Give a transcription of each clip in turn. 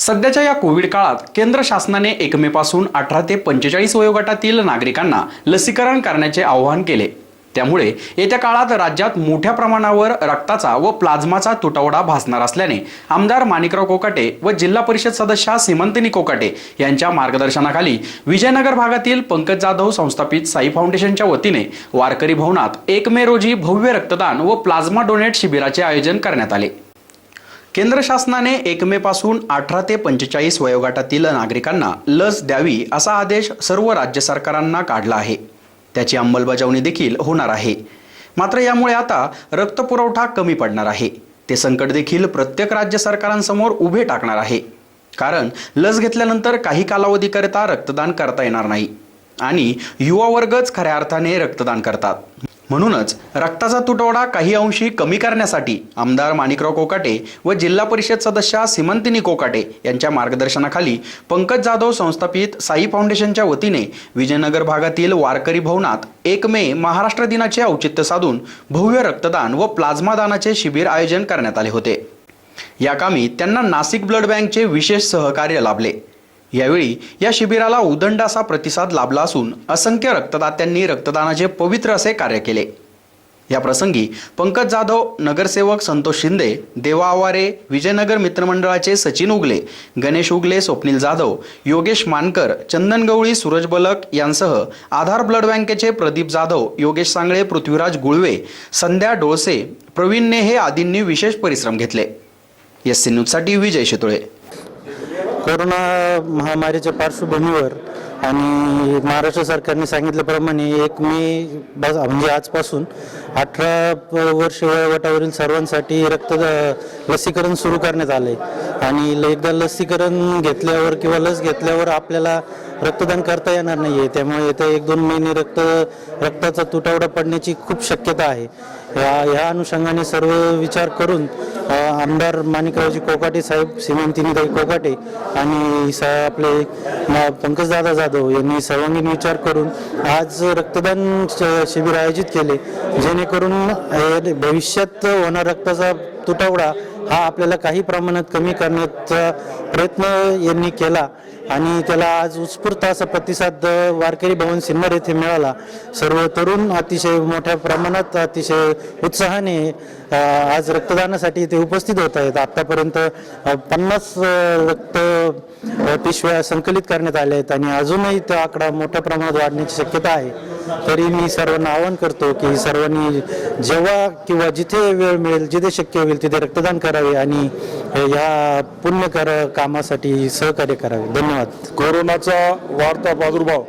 सध्याच्या या कोविड काळात केंद्र शासनाने एक मे पासून अठरा ते पंचेचाळीस वयोगटातील नागरिकांना लसीकरण करण्याचे आवाहन केले. त्यामुळे येत्या काळात राज्यात मोठ्या प्रमाणावर रक्ताचा व प्लाझ्माचा तुटवडा भासणार असल्याने आमदार माणिकराव कोकाटे व जिल्हा परिषद सदस्या सीमंतिनी कोकाटे यांच्या मार्गदर्शनाखाली विजयनगर भागातील पंकज जाधव संस्थापित साई फाउंडेशनच्या वतीने वारकरी भवनात एक मे रोजी भव्य रक्तदान व प्लाझ्मा डोनेट शिबिराचे आयोजन करण्यात आले. केंद्र शासनाने एक मे पासून अठरा ते पंचेचाळीस वयोगटातील नागरिकांना लस द्यावी असा आदेश सर्व राज्य सरकारांना काढला आहे. त्याची अंमलबजावणी देखील होणार आहे. मात्र यामुळे आता रक्तपुरवठा कमी पडणार आहे. ते संकट देखील प्रत्येक राज्य सरकारांसमोर उभे टाकणार आहे. कारण लस घेतल्यानंतर काही कालावधीकरिता रक्तदान करता येणार नाही. आणि युवा वर्गच खऱ्या अर्थाने रक्तदान करतात. म्हणूनच रक्ताचा तुटवडा काही अंशी कमी करण्यासाठी आमदार माणिकराव कोकाटे व जिल्हा परिषद सदस्या सीमंतिनी कोकाटे यांच्या मार्गदर्शनाखाली पंकज जाधव संस्थापित साई फाउंडेशनच्या वतीने विजयनगर भागातील वारकरी भवनात एक मे महाराष्ट्र दिनाचे औचित्य साधून भव्य रक्तदान व प्लाझ्मा दानाचे शिबिर आयोजन करण्यात आले होते. या कामी त्यांना नाशिक ब्लड बँकचे विशेष सहकार्य लाभले. यावेळी या शिबिराला उदंड असा प्रतिसाद लाभला असून असंख्य रक्तदात्यांनी रक्तदानाचे पवित्र असे कार्य केले. या प्रसंगी पंकज जाधव नगरसेवक संतोष शिंदे देवा आवारे विजयनगर मित्रमंडळाचे सचिन उगले गणेश उगले स्वप्नील जाधव योगेश मानकर चंदन गवळी सूरज बलक यांसह आधार ब्लड बँकेचे प्रदीप जाधव योगेश सांगळे पृथ्वीराज गुळवे संध्या डोळसे प्रवीण नेहे आदींनी विशेष परिश्रम घेतले. एस सी न्यूजसाठी विजय शेतुळे. कोरोना महामारीच्या पार्श्वभूमीवर आणि महाराष्ट्र सरकारने सांगितल्याप्रमाणे एक मे बस म्हणजे आजपासून अठरा वर्ष वयोगटावरील सर्वांसाठी रक्त लसीकरण सुरू करण्यात आले आणि एकदा लसीकरण घेतल्यावर किंवा लस घेतल्यावर आपल्याला रक्तदान करता येणार नाही आहे त्यामुळे येत्या एक दोन महिने रक्त रक्ताचा तुटवडा पडण्याची खूप शक्यता आहे. या ह्या अनुषंगाने सर्व विचार करून आमदार माणिकरावजी कोकाटे साहेब श्रीमंतीनीताई कोकाटे आणि सा आपले पंकजदादा जाधव यांनी सर्वांगीण विचार करून आज रक्तदान शिबिर आयोजित केले. जेणेकरून भविष्यात होणार रक्ताचा तुटवडा हा आपल्याला काही प्रमाणात कमी करण्याचा प्रयत्न यांनी केला आणि त्याला आज उत्स्फूर्त असा प्रतिसाद वारकरी भवन सिन्नर येथे मिळाला. सर्व तरुण अतिशय मोठ्या प्रमाणात अतिशय उत्साहाने आज रक्तदानासाठी ते उपस्थित होत आहेत. आतापर्यंत पन्नास रक्त पिशव्या संकलित करण्यात आल्या आहेत आणि अजूनही तो आकडा मोठ्या प्रमाणात वाढण्याची शक्यता आहे. तरी मी सर्वांना आवाहन करतो की सर्वांनी जेव्हा किंवा जिथे वेळ मिळेल जिथे शक्य होईल तिथे रक्तदान करावे आणि या पुण्यकर कामासाठी सहकार्य करावे. धन्यवाद. कोरोनाचा वाढता प्रादुर्भाव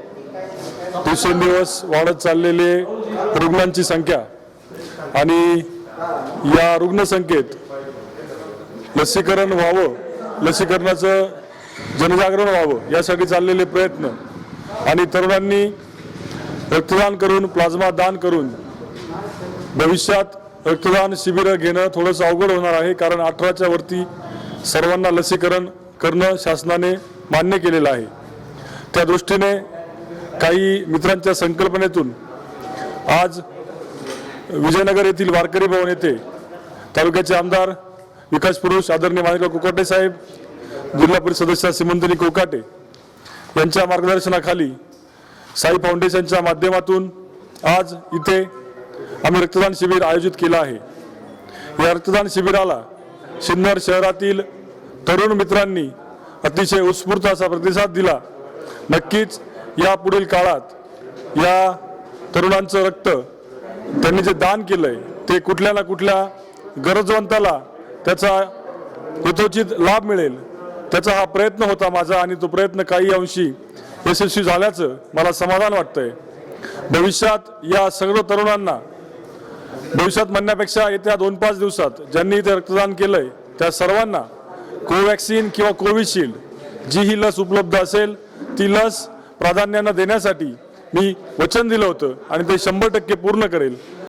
दिवसेंदिवस वाढत चाललेले रुग्णांची संख्या आणि या रुग्णसंख्येत लसीकरण व्हावं लसीकरणाचं जनजागरण व्हावं यासाठी चाललेले प्रयत्न आणि तरुणांनी रक्तदान करून प्लाझ्मा दान करून भविष्यात रक्तदान शिबिरं घेणं थोडंसं अवघड होणार आहे. कारण अठराच्या वरती सर्वांना लसीकरण करणं शासनाने मान्य केलेलं आहे. त्या दृष्टीने काही मित्रांच्या संकल्पनेतून आज विजयनगर येथील वारकरी भवन येथे तालुक्याचे आमदार विकास पुरुष आदरणीय माणिकराव कोकाटे साहेब जिल्हा परिषद सदस्य सिमंतनी कोकाटे यांच्या मार्गदर्शनाखाली साई फाउंडेशनच्या माध्यमातून आज इथे आम्ही रक्तदान शिबिर आयोजित केलं आहे. या रक्तदान शिबिराला सिन्नर शहरातील तरुण मित्रांनी अतिशय उत्स्फूर्त असा प्रतिसाद दिला. नक्कीच या पुढील काळात या तरुणांचं रक्त त्यांनी जे दान केलं आहे ते कुठल्या ना कुठल्या गरजवंताला त्याचा यथोचित लाभ मिळेल. त्याचा हा प्रयत्न होता माझा आणि तो प्रयत्न काही अंशी यशस्वी झाल्याचं मला समाधान वाटतंय. भविष्यात या सर्व तरुणांना भविष्यात म्हणण्यापेक्षा येत्या दोन पाच दिवसात ज्यांनी इथे रक्तदान केलंय त्या सर्वांना कोवॅक्सिन किंवा कोविशिल्ड जी ही लस उपलब्ध असेल ती लस प्राधान्यानं देण्यासाठी मी वचन दिलं होतं आणि ते शंभर टक्के पूर्ण करेल.